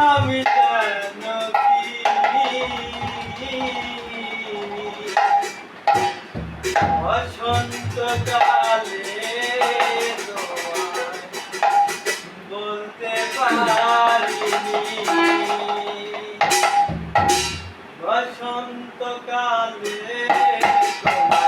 আমি বসন্তকালে বলতে পারিনি বসন্তকালে তোমার